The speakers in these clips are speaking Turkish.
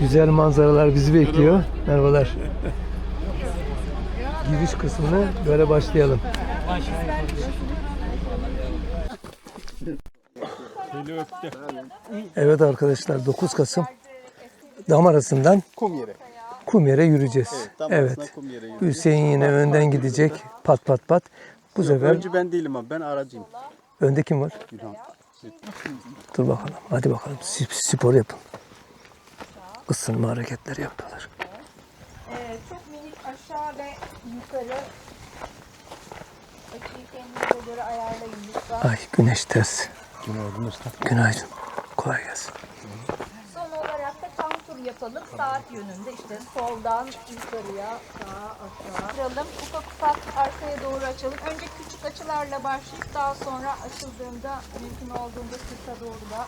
Güzel manzaralar bizi bekliyor. Merhabalar. Giriş kısmını böyle başlayalım. Evet arkadaşlar 9 Kasım dam arasından Kum yeri. kum yere yürüyeceğiz. Evet. kum yere. Hüseyin yine önden gidecek. Pat pat pat. Bu sefer Öncü ben değilim abi. Ben aracıyım. önde kim var? Gülhan. Dur bakalım. Hadi bakalım. Sp- Spor yapın. Isınma hareketleri yapıyorlar. Ee, çok minik aşağı ve yukarı açıyı kendinize göre ayarlayın lütfen. Ay güneş ters. Günaydın usta. Günaydın. Kolay gelsin. Son olarak da tam tur yapalım. Saat yönünde işte soldan yukarıya, sağa, aşağı. Açalım. Ufak ufak arkaya doğru açalım. Önce küçük açılarla başlayıp daha sonra açıldığında mümkün olduğunda sırta doğru da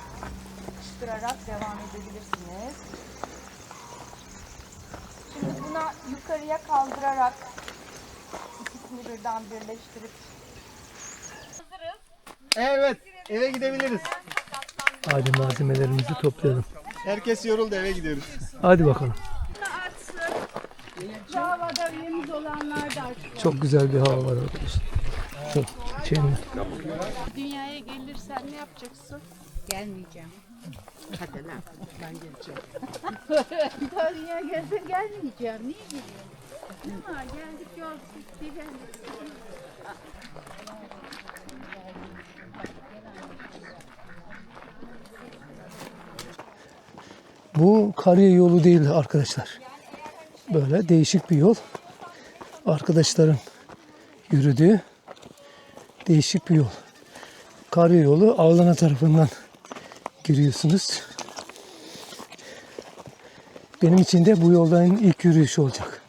sıkıştırarak devam edebilirsiniz. Buna yukarıya kaldırarak ikisini birden birleştirip Evet. Eve gidebiliriz. Hadi malzemelerimizi toplayalım. Herkes yoruldu eve gidiyoruz. Hadi bakalım. Havada üyemiz olanlar da açsın. Çok güzel bir hava var arkadaşlar. Çok şey Dünyaya gelirsen ne yapacaksın? Gelmeyeceğim. Hadi lan ben geleceğim. Dünyaya gelsen gelmeyeceğim. Niye geliyorsun? Ha, geldik yol bitti. Bu kariye yolu değil arkadaşlar. Böyle değişik bir yol. Arkadaşların yürüdüğü değişik bir yol. Kariye yolu Avlana tarafından giriyorsunuz. Benim için de bu yoldan ilk yürüyüş olacak.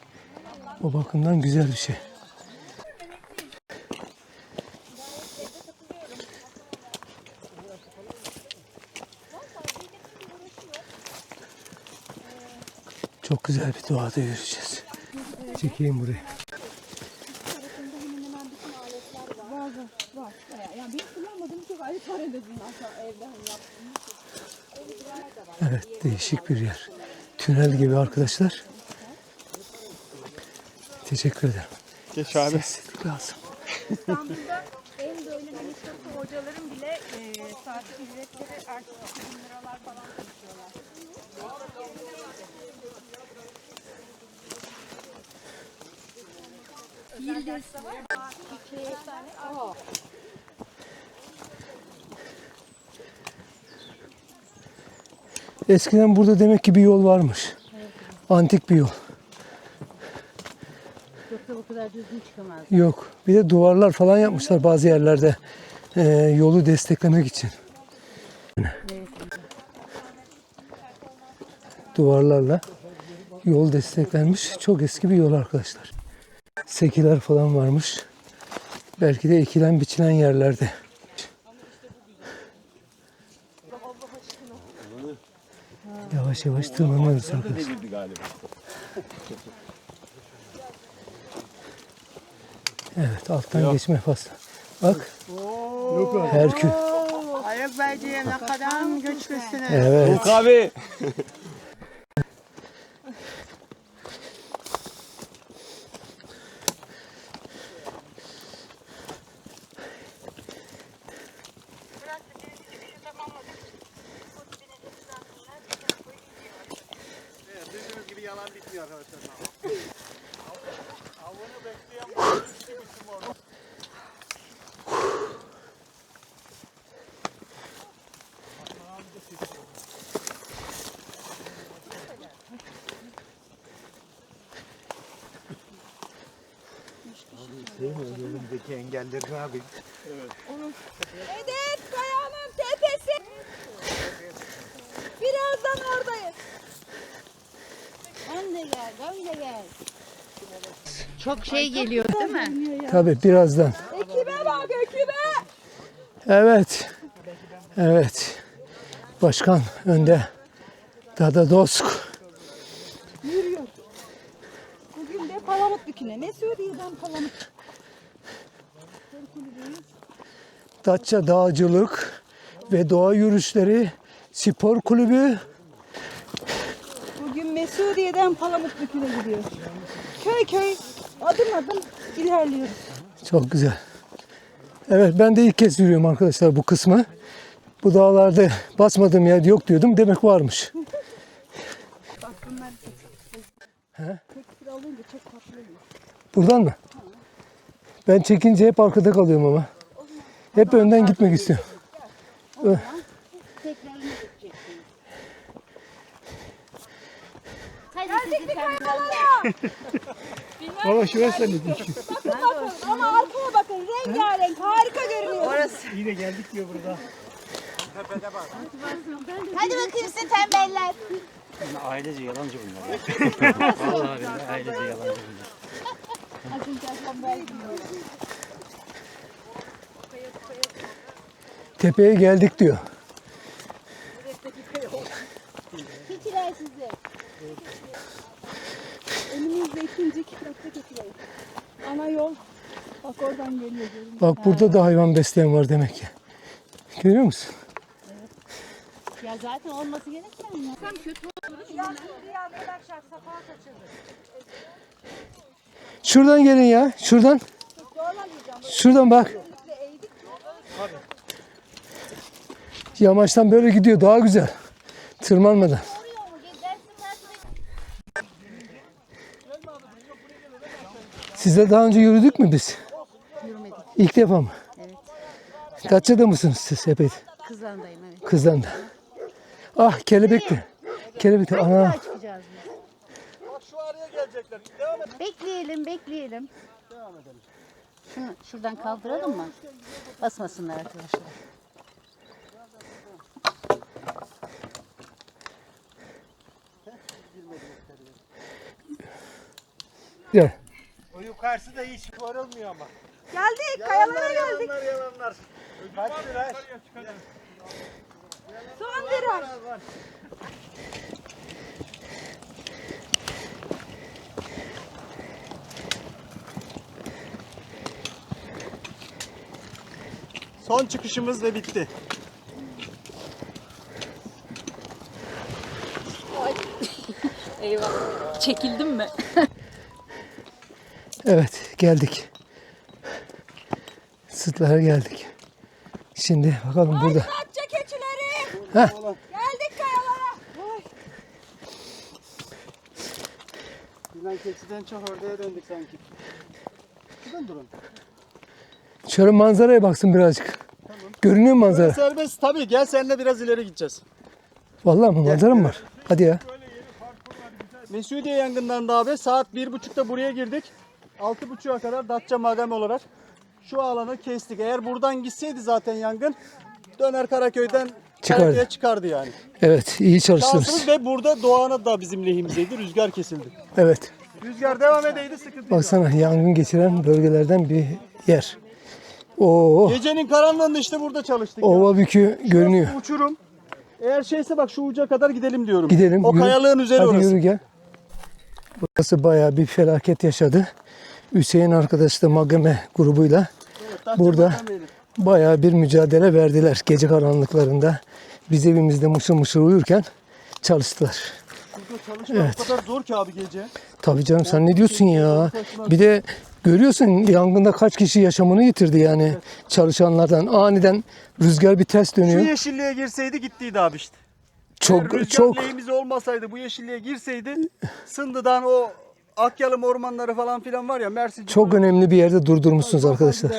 O bakımdan güzel bir şey. Çok güzel bir doğada yürüyeceğiz. Çekeyim burayı. Evet değişik bir yer. Tünel gibi arkadaşlar. Teşekkür ederim. Geç abi. Sessizlik lazım. İstanbul'da en böyle katı hocaların bile e, saat ücretleri artık 2000 liralar falan konuşuyorlar. Eskiden burada demek ki bir yol varmış. Antik bir yol. Yoksa bu kadar düzgün çıkamaz. Yok. Bir de duvarlar falan yapmışlar bazı yerlerde. Ee, yolu desteklemek için. Duvarlarla yol desteklenmiş. Çok eski bir yol arkadaşlar. Sekiler falan varmış. Belki de ekilen biçilen yerlerde. Yavaş yavaş tırmanıyoruz arkadaşlar. Evet alttan geçme faslı. Bak. Herkül. Ayıp Beyciğim ne kadar güçlüsünüz. Evet. Abi. Yalan bitmiyor arkadaşlar. Avını bekleyen orada. Önümdeki engelleri abi. Hedef kayanın tepesi. Birazdan oradayız. Ben de gel, ben de gel. Çok şey geliyor değil mi? Tabii birazdan. Ekibe bak ekibe. Evet. Evet. Başkan önde. Dada Dosk. Bugün de palamut dikine. Ne söyleyeyim ben palamut? Datça Dağcılık ve Doğa Yürüyüşleri Spor Kulübü Bugün Mesudiye'den Palamutbükü'ne gidiyoruz. Köy köy adım adım ilerliyoruz. Çok güzel. Evet ben de ilk kez yürüyorum arkadaşlar bu kısmı. Bu dağlarda basmadığım yer yok diyordum. Demek varmış. He? Buradan mı? Ben çekince hep arkada kalıyorum ama. Hep önden gitmek istiyorum. Ö- Tekrar yine gideceksiniz. Hadi sizi. Baba şurası ne diyor? Ama arkaya bakın rengarenk harika görünüyor. Orası. Yine geldik diyor burada. Hadi bakayım size tembeller. Ailece yalancı bunlar. Vallahi billahi ailece yalancı bunlar. Tepeye geldik diyor. İkinci kitapta keçiler. Ana yol bak oradan geliyor. görünüyor. Bak burada da hayvan besleyen var demek ki. Görüyor musun? Ya zaten olması gereken mi? Şuradan gelin ya. Şuradan. Şuradan bak. Yamaçtan böyle gidiyor. Daha güzel. Tırmanmadan. Sizle daha önce yürüdük mü biz? Yürümedik. İlk defa mı? Evet. Kaççada mısınız siz hepet? Kızlandayım evet. Kızdan da. Ah kelebekti. Kelebekti. Ana. Daha çıkacağız biz. Bak şu araya gelecekler. Devam et. Bekleyelim, bekleyelim. Şunu şuradan kaldıralım mı? Basmasınlar arkadaşlar. Gel. Yukarısı da hiç varılmıyor ama. Geldik kayalara geldik. Yalanlar yalanlar. Kaç lira? Son viraj. Son çıkışımız ve bitti. Çekildim mi? Evet geldik. Sıtlara geldik. Şimdi bakalım burada. Atça keçileri. Heh. Geldik kayalara. Yunan keçiden çok oraya döndük sanki. Şuradan durun. Şöyle manzaraya baksın birazcık. Görünüyor mu manzara? Serbest tabii gel seninle biraz ileri gideceğiz. Vallahi mi? Manzara mı var? Hadi ya. Mesudiye yangından abi saat bir buçukta buraya girdik. Altı buçuğa kadar Datça Magame olarak şu alanı kestik. Eğer buradan gitseydi zaten yangın döner Karaköy'den Çıkardı. Karaköy'e çıkardı yani. Evet iyi çalıştınız. Şansımız ve burada Doğan'a da bizim lehimizdeydi. Rüzgar kesildi. Evet. Rüzgar devam edeydi sıkıntı. Baksana yangın geçiren bölgelerden bir yer. Oo, Gecenin karanlığında işte burada çalıştık. ya. ova bükü görünüyor. Uçurum. Eğer şeyse bak şu uca kadar gidelim diyorum. Gidelim. O yürü. kayalığın üzeri Hadi orası. yürü gel. Burası bayağı bir felaket yaşadı. Hüseyin arkadaş da Magame grubuyla Burada. Bayağı bir mücadele verdiler gece karanlıklarında. Biz evimizde mışıl mışıl uyurken çalıştılar. Burada çalışmak o kadar zor ki abi gece. Tabii canım sen ne diyorsun ya? Bir de görüyorsun yangında kaç kişi yaşamını yitirdi yani çalışanlardan. Aniden rüzgar bir ters Şu dönüyor. yeşilliğe girseydi gittiydi abi işte. Çok Rüzgar çok olmasaydı bu yeşilliğe girseydi Sındı'dan o Akyalım ormanları falan filan var ya Mersin. çok önemli bir yerde durdurmuşsunuz arkadaşlar.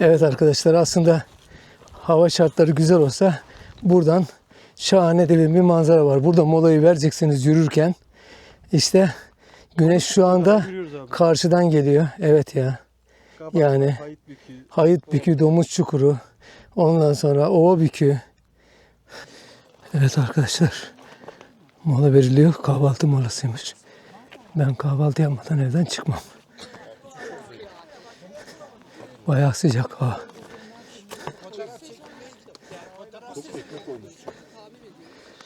Evet arkadaşlar aslında hava şartları güzel olsa buradan şahane de bir manzara var. Burada molayı vereceksiniz yürürken. İşte güneş şu anda karşıdan geliyor. Evet ya. Yani-. Hayıt Bükü, Domuz Çukuru. Ondan sonra Ova Bükü. Evet arkadaşlar. Mola veriliyor. Kahvaltı molasıymış. Ben kahvaltı yapmadan evden çıkmam. Bayağı sıcak hava.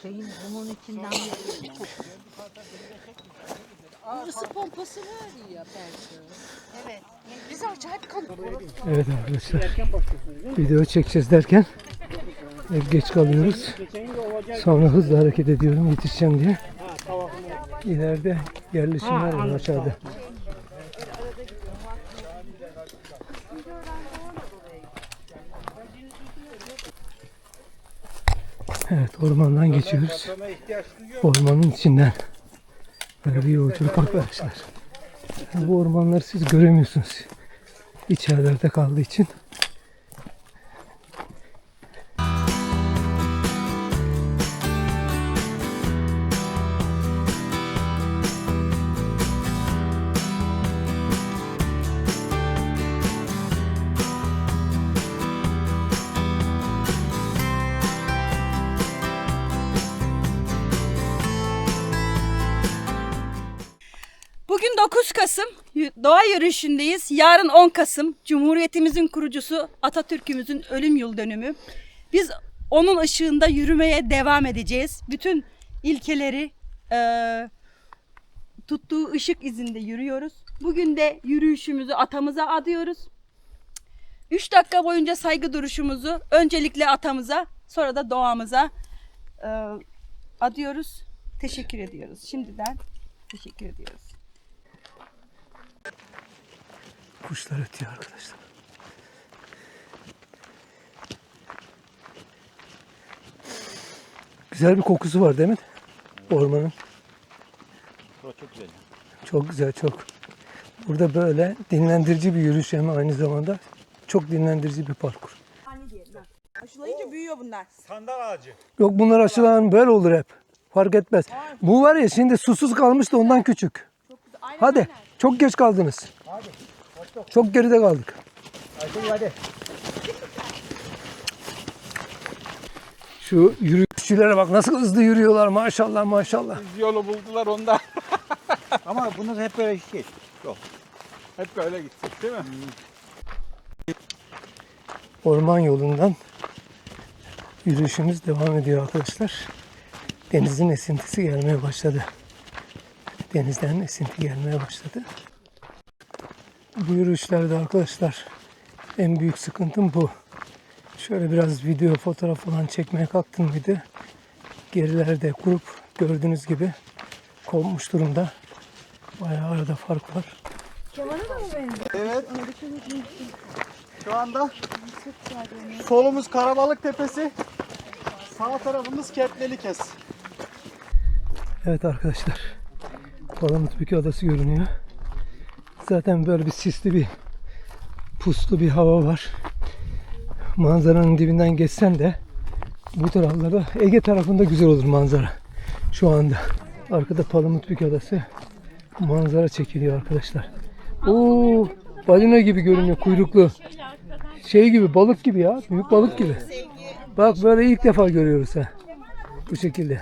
Şeyin bunun içinden Burası pompası var ya belki. Evet. Biz acayip kalıyoruz. Evet arkadaşlar. Video çekeceğiz derken hep geç kalıyoruz. Sonra hızlı hareket ediyorum yetişeceğim diye. İleride yerleşimler var aşağıda. Evet ormandan geçiyoruz. Ormanın içinden. Böyle bir yolculuk arkadaşlar. Bu ormanları siz göremiyorsunuz. İçerilerde kaldığı için. Yürüyüşündeyiz. Yarın 10 Kasım Cumhuriyetimizin kurucusu Atatürk'ümüzün ölüm yıl dönümü. Biz onun ışığında yürümeye devam edeceğiz. Bütün ilkeleri eee, tuttuğu ışık izinde yürüyoruz. Bugün de yürüyüşümüzü atamıza adıyoruz. 3 dakika boyunca saygı duruşumuzu öncelikle atamıza sonra da doğamıza eee, adıyoruz. Teşekkür ediyoruz. Şimdiden teşekkür ediyoruz. Kuşlar ötüyor arkadaşlar. Güzel bir kokusu var değil mi? Ormanın. Çok güzel. Çok güzel çok. Burada böyle dinlendirici bir yürüyüş hem aynı zamanda çok dinlendirici bir parkur. Aşılayınca büyüyor bunlar. Yok bunlar aşılan böyle olur hep. Fark etmez. Bu var ya şimdi susuz kalmıştı ondan küçük. Hadi. Çok geç kaldınız. Çok geride kaldık. Şu yürüyüşçülere bak nasıl hızlı yürüyorlar maşallah maşallah. yolu buldular onda. Ama bunu hep böyle şey. Hep böyle gittik değil mi? Orman yolundan yürüyüşümüz devam ediyor arkadaşlar. Denizin esintisi gelmeye başladı. Denizden esinti gelmeye başladı. Bu yürüyüşlerde arkadaşlar en büyük sıkıntım bu. Şöyle biraz video, fotoğraf falan çekmeye kalktım mıydı? Gerilerde grup gördüğünüz gibi kopmuş durumda. Bayağı arada fark var. Evet. Şu anda solumuz Karabalık Tepesi. Sağ tarafımız Ketleli Kes. Evet arkadaşlar. Palamutbükü Adası görünüyor. Zaten böyle bir sisli bir puslu bir hava var. Manzaranın dibinden geçsen de bu taraflarda Ege tarafında güzel olur manzara. Şu anda. Arkada Palamutbükü Adası manzara çekiliyor arkadaşlar. Oo, balina gibi görünüyor kuyruklu. Şey gibi balık gibi ya. Büyük balık gibi. Bak böyle ilk defa görüyoruz ha. Bu şekilde.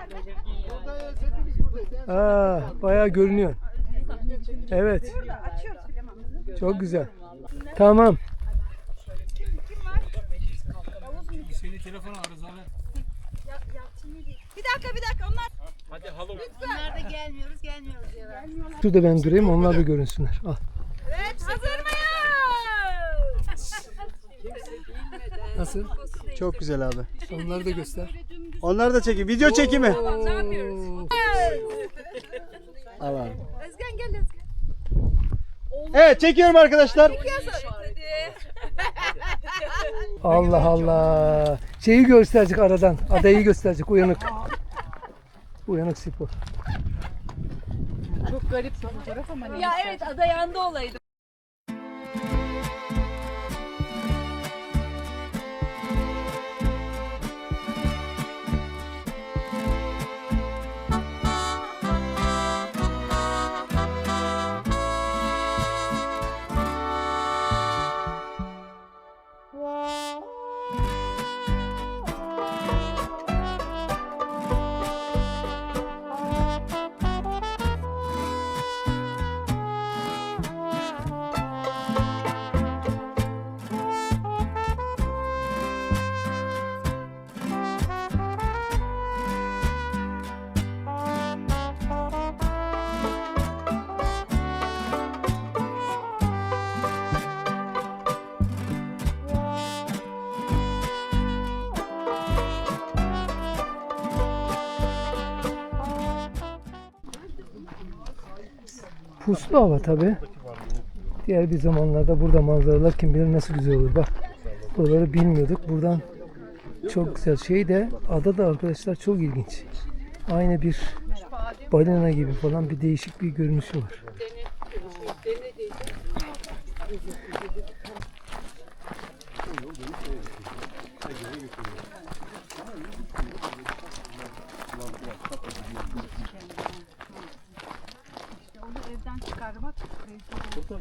Aa, bayağı görünüyor. Evet. Çok güzel. Tamam. Bir dakika bir dakika onlar. Bunlar da gelmiyoruz gelmiyoruz ya. Şurada ben durayım onlar da görünsünler. Al. Evet hazır mıyız? Nasıl? Çok güzel abi. Onları da göster. Onları da çekin. Video çekimi. Oo. Abi. Özgen gel Özgen. Evet çekiyorum arkadaşlar. Allah Allah. Şeyi gösterecek aradan. Adayı gösterecek. Uyanık. Uyanık spor. Çok garip bir fotoğraf ama. Ya evet adayanda olaydı. Puslu hava tabi. Diğer bir zamanlarda burada manzaralar kim bilir nasıl güzel olur. Bak buraları bilmiyorduk. Buradan çok güzel. Şey de ada da arkadaşlar çok ilginç. Aynı bir balina gibi falan bir değişik bir görünüşü var. Evet.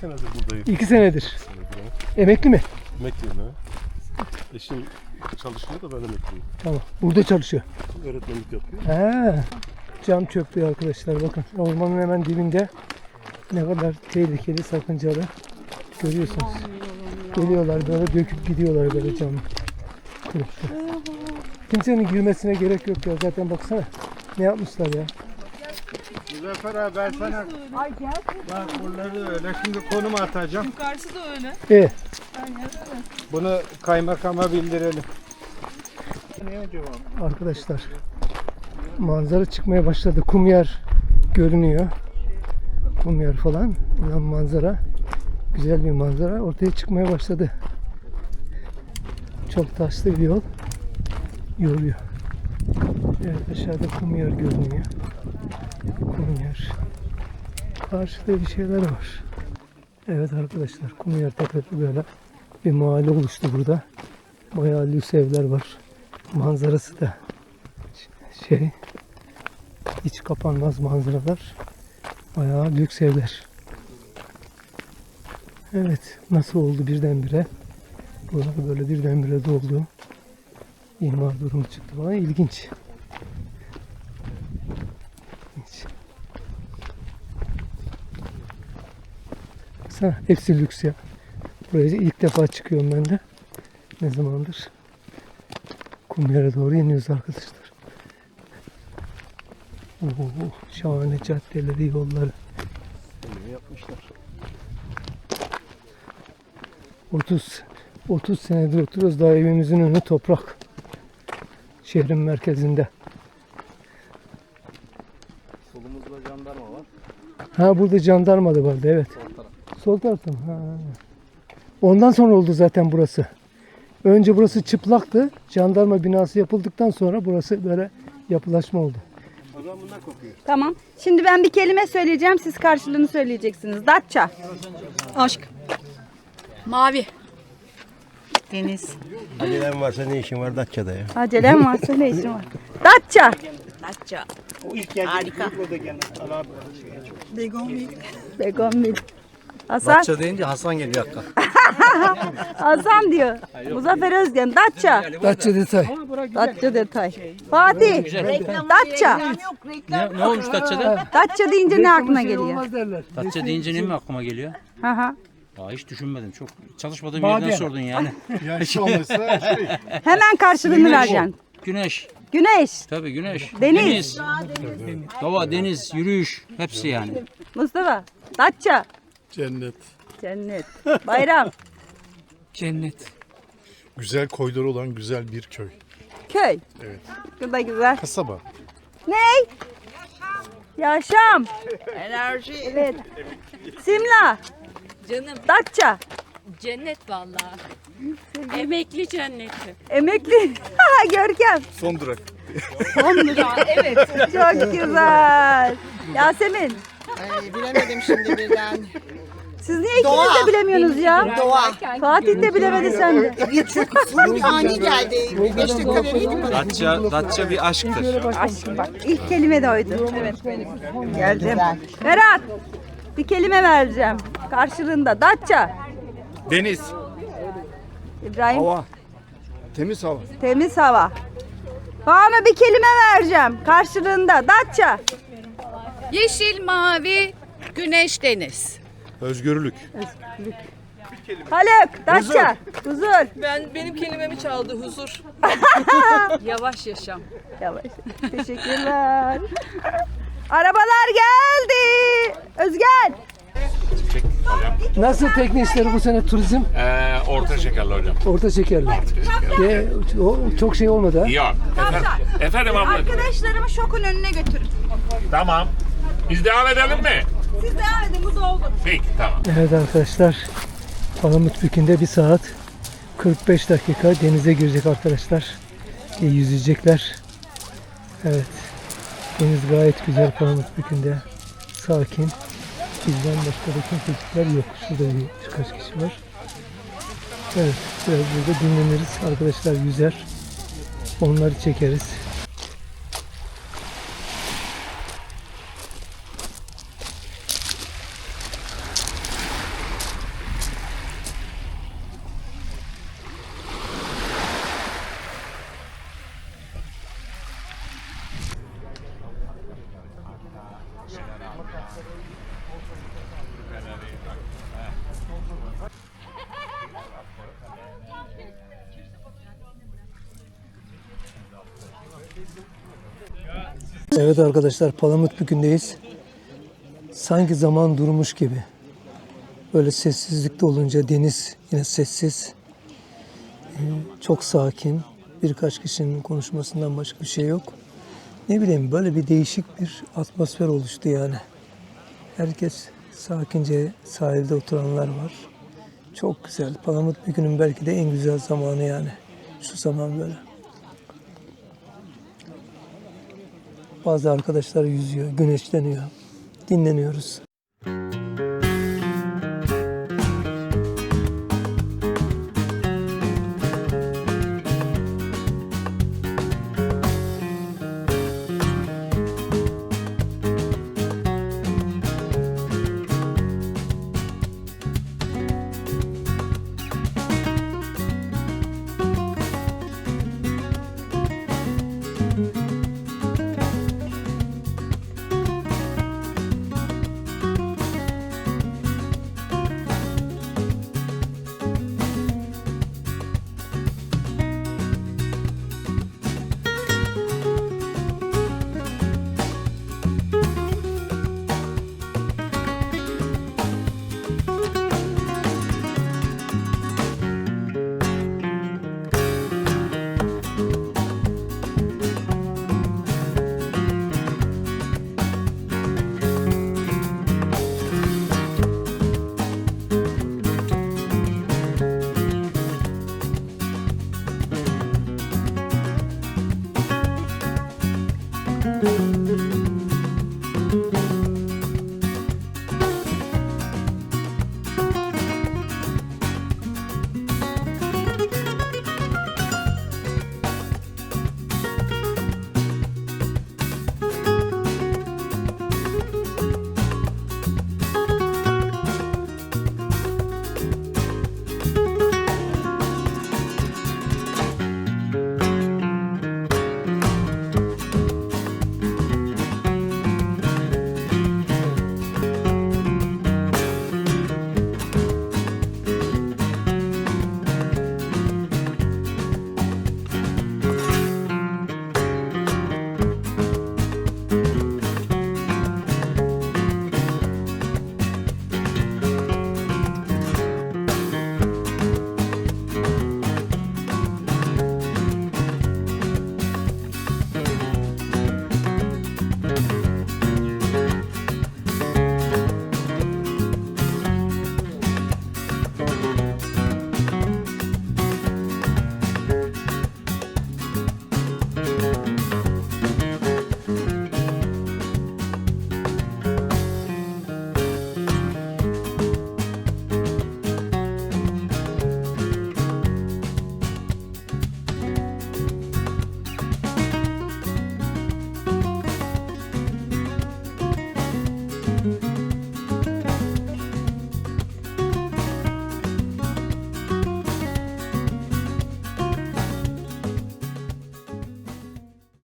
senedir buradayım. İki senedir. Emekli mi? Emekliyim ha. Eşim çalışıyor da ben emekliyim. Tamam. Burada çalışıyor. Öğretmenlik yapıyor. He. Cam çöplüğü arkadaşlar bakın. Ormanın hemen dibinde ne kadar tehlikeli, sakıncalı görüyorsunuz. Geliyorlar böyle döküp gidiyorlar böyle cam. çöplüğü. Kimsenin girmesine gerek yok ya zaten baksana. Ne yapmışlar ya. Müzaffer abi ben sana bak buraları öyle şimdi konum atacağım. Yukarısı da öyle. E, Bunu kaymakama bildirelim. arkadaşlar manzara çıkmaya başladı. Kum yer görünüyor. Kum yer falan. Buradan manzara güzel bir manzara ortaya çıkmaya başladı. Çok taşlı bir yol yoruyor. Evet aşağıda kum yer görünüyor. Kum yer. Karşıda bir şeyler var. Evet arkadaşlar kum yer tepede böyle bir mahalle oluştu burada. Bayağı lüks evler var. Manzarası da şey hiç kapanmaz manzaralar. Bayağı lüks evler. Evet nasıl oldu birdenbire? Buralar böyle birdenbire doldu. İmar durumu çıktı falan ilginç. İlginç. Baksana hepsi lüks ya. Buraya ilk defa çıkıyorum ben de. Ne zamandır? Kumyara doğru iniyoruz arkadaşlar. Oo, şahane caddeleri, yolları. Yapmışlar. 30 30 senedir oturuyoruz daha evimizin önü toprak. Şehrin merkezinde. Solumuzda jandarma var. Ha burada jandarma da vardı evet. Sol tarafta mı? Ha. Ondan sonra oldu zaten burası. Önce burası çıplaktı. Jandarma binası yapıldıktan sonra burası böyle yapılaşma oldu. Tamam. Şimdi ben bir kelime söyleyeceğim. Siz karşılığını söyleyeceksiniz. Datça. Aşk. Mavi. Deniz. Acelem varsa ne işin var Datça'da ya? Acelem varsa ne işin var? Datça. Datça. Harika. Begonvil. Hasan. deyince Hasan geliyor hakikaten. Hasan diyor. Muzaffer Özgen. Datça. Datça detay. Datça detay. Fatih. Datça. Ne, ne olmuş Datça'da? Datça deyince ne aklına geliyor? Olmaz derler. Datça deyince ne mi aklıma geliyor? Hı hı. Aa, hiç düşünmedim. Çok çalışmadığım Maden. yerden sordun yani. Şu olmasa şey. Hemen karşılığını vereceksin. Güneş. Güneş. Tabii güneş. Deniz. Doğa, deniz, yürüyüş. Hepsi yani. Mustafa. Datça. Cennet. Cennet. Bayram. Cennet. Güzel koyları olan güzel bir köy. Köy. Evet. Bu da güzel. Kasaba. Ney? Yaşam. Enerji. Evet. Simla. Canım Datça. cennet vallahi. Emekli cenneti. Emekli. Görkem. Son durak. evet. Çok güzel. Yasemin. bilemedim şimdi birden. Siz niye ikiniz de bilemiyorsunuz ya? Doğa. Fatih de bilemedi sen de. Çok ani geldi. Beş dakika vereydim bana. Datça, Datça bir aşktır. Aşkım bak ilk kelime de oydu. Evet benim. Geldim. Berat. Bir kelime vereceğim. Karşılığında Datça. Deniz. İbrahim. Hava. Temiz hava. Temiz hava. Bana bir kelime vereceğim. Karşılığında Datça. Yeşil, mavi, güneş, deniz. Özgürlük. Haluk. Datça. Huzur. Ben benim kelimemi çaldı huzur. Yavaş yaşam. Yavaş. Teşekkürler. Arabalar geldi. Özgen. Nasıl tekne işleri bu sene turizm? Ee, orta şekerli hocam. Orta şekerli. De, o, çok şey olmadı ha. Yok. Efendim, efendim abla. Arkadaşlarımı şokun önüne götürün. Tamam. Biz devam edelim mi? Siz devam edin bu doldu. Peki tamam. Evet arkadaşlar. Palamutbükü'nde bir saat 45 dakika denize girecek arkadaşlar. E, yüzecekler. Evet. Deniz gayet güzel Palamutbükü'nde. Sakin. Bizden başka da kimsecikler yok. Şurada bir, birkaç kişi var. Evet. Biraz burada dinleniriz. Arkadaşlar yüzer. Onları çekeriz. Evet arkadaşlar Palamutbükü'ndeyiz. Sanki zaman durmuş gibi. Böyle sessizlikte olunca deniz yine sessiz. Ee, Çok sakin. Birkaç kişinin konuşmasından başka bir şey yok. Ne bileyim böyle bir değişik bir atmosfer oluştu yani. Herkes sakince sahilde oturanlar var. Çok güzel. Palamutbükü'nün belki de en güzel zamanı yani. Şu zaman böyle. Bazı arkadaşlar yüzüyor, güneşleniyor. Dinleniyoruz.